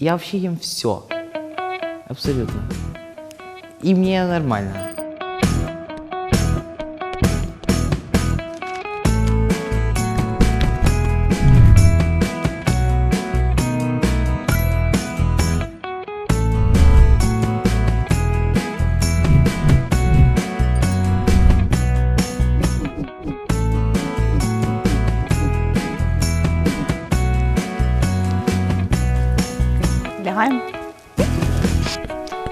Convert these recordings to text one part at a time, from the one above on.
Я вообще ем все. Абсолютно. И мне нормально. Лягаємо.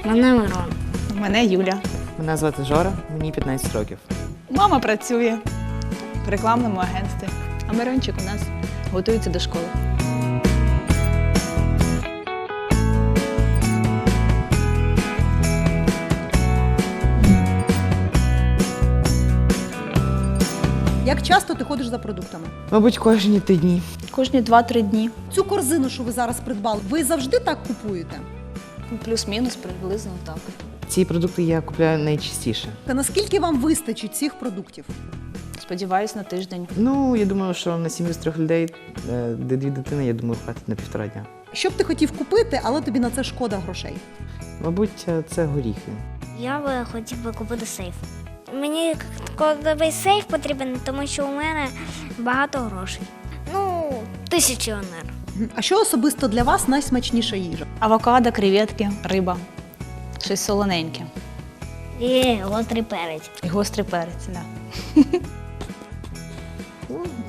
Мене Мирон. Мене Юля. Мене звати Жора, мені 15 років. Мама працює в рекламному агентстві. А Мирончик у нас готується до школи. Як часто ти ходиш за продуктами? Мабуть, кожні три дні. Кожні 2-3 дні. Цю корзину, що ви зараз придбали, ви завжди так купуєте? Ну, Плюс-мінус приблизно так. Ці продукти я купляю найчастіше. Та наскільки вам вистачить цих продуктів? Сподіваюсь, на тиждень. Ну, я думаю, що на сім'ю з трьох людей, е, де дві дитини, я думаю, хватить на півтора дня. Що б ти хотів купити, але тобі на це шкода грошей? Мабуть, е, це горіхи. Я би хотів би купити сейф. Мені кодовий сейф потрібен, тому що у мене багато грошей. Ну, тисячіонер. А що особисто для вас найсмачніша їжа? Авокадо, креветки, риба. Щось солоненьке. І гострий перець. І гострий перець. Да.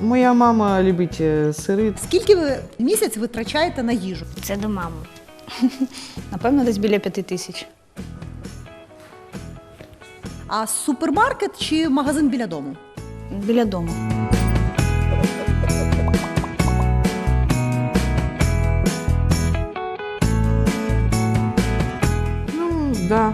Моя мама любить е, сири. Скільки ви в місяць витрачаєте на їжу? Це до мами. Напевно, десь біля п'яти тисяч. А супермаркет чи магазин біля дому? Біля дому. Ну, да,